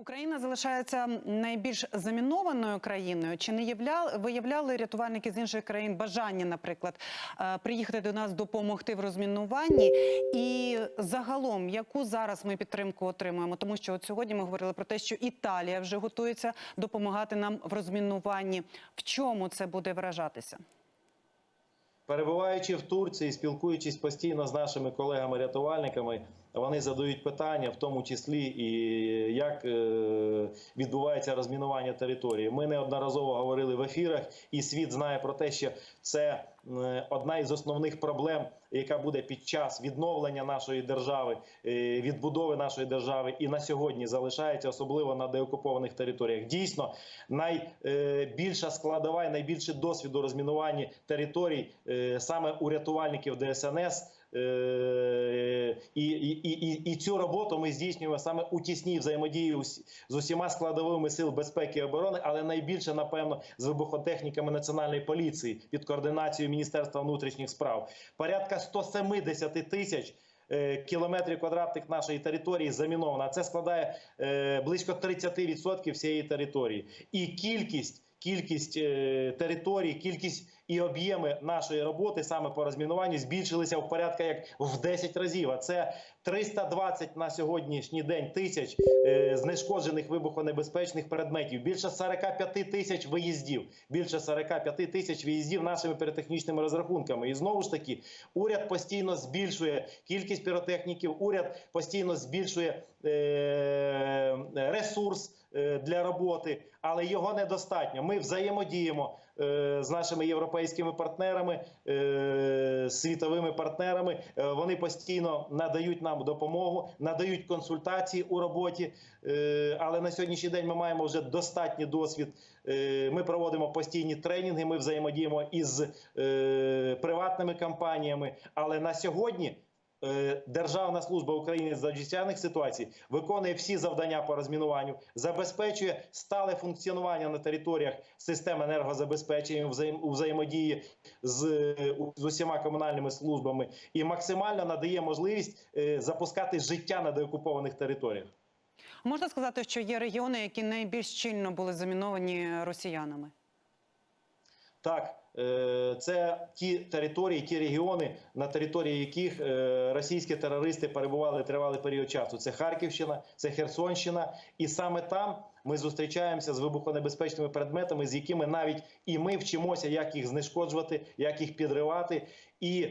Україна залишається найбільш замінованою країною. Чи не являли, виявляли рятувальники з інших країн бажання, наприклад, е, приїхати до нас допомогти в розмінуванні? І загалом, яку зараз ми підтримку отримуємо? Тому що от сьогодні ми говорили про те, що Італія вже готується допомагати нам в розмінуванні. В чому це буде виражатися? Перебуваючи в Турції, спілкуючись постійно з нашими колегами-рятувальниками, вони задають питання, в тому числі і як е, відбувається розмінування території. Ми неодноразово говорили в ефірах, і світ знає про те, що це е, одна із основних проблем, яка буде під час відновлення нашої держави, е, відбудови нашої держави, і на сьогодні залишається, особливо на деокупованих територіях. Дійсно, найбільша складова і найбільше досвіду розмінування територій саме у рятувальників ДСНС. І, і, і, цю роботу ми здійснюємо саме у тісній взаємодії з усіма складовими сил безпеки і оборони, але найбільше, напевно, з вибухотехніками національної поліції під координацією Міністерства внутрішніх справ. Порядка 170 тисяч. е, Кілометрів квадратних нашої території заміновано. Це складає е, близько 30% всієї території. І кількість, кількість е, територій, кількість і об'єми нашої роботи саме по розмінуванню збільшилися в порядка як в 10 разів. А це 320 на сьогоднішній день тисяч е, знешкоджених вибухонебезпечних предметів, більше 45 тисяч виїздів, більше 45 тисяч виїздів нашими піротехнічними розрахунками. І знову ж таки, уряд постійно збільшує кількість піротехніків, уряд постійно збільшує е, ресурс е, для роботи, але його недостатньо. Ми взаємодіємо е, з нашими європейськими партнерами, е, світовими партнерами. Вони постійно надають нам допомогу, надають консультації у роботі. Але на сьогоднішній день ми маємо вже достатній досвід. Ми проводимо постійні тренінги. Ми взаємодіємо із приватними компаніями. Але на сьогодні. Е, Державна служба України з надзвичайних ситуацій виконує всі завдання по розмінуванню, забезпечує стале функціонування на територіях систем енергозабезпечення у взаємодії з, з усіма комунальними службами і максимально надає можливість е, запускати життя на деокупованих територіях. Можна сказати, що є регіони, які найбільш щільно були заміновані росіянами. Так, е, це ті території, ті регіони, на території яких е, російські терористи перебували тривалий період часу. Це Харківщина, це Херсонщина, і саме там ми зустрічаємося з вибухонебезпечними предметами, з якими навіть і ми вчимося, як їх знешкоджувати, як їх підривати. І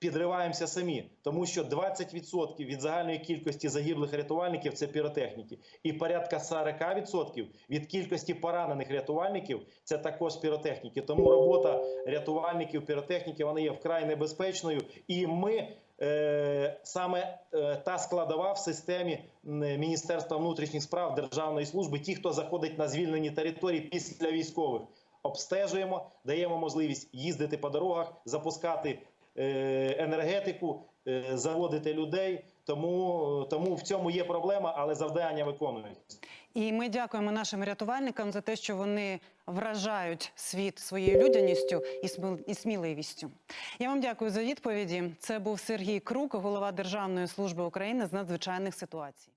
підриваємося самі, тому що 20% від загальної кількості загиблих рятувальників це піротехніки, і порядка 40% від кількості поранених рятувальників це також піротехніки. Тому робота рятувальників, піротехніки вони є вкрай небезпечною, і ми. е, Саме е, та складова в системі Міністерства внутрішніх справ Державної служби, ті, хто заходить на звільнені території після військових, обстежуємо, даємо можливість їздити по дорогах, запускати енергетику, е, заводити людей. Тому, тому в цьому є проблема, але завдання виконують. І ми дякуємо нашим рятувальникам за те, що вони вражають світ своєю людяністю і сміливістю. Я вам дякую за відповіді. Це був Сергій Крук, голова Державної служби України з надзвичайних ситуацій.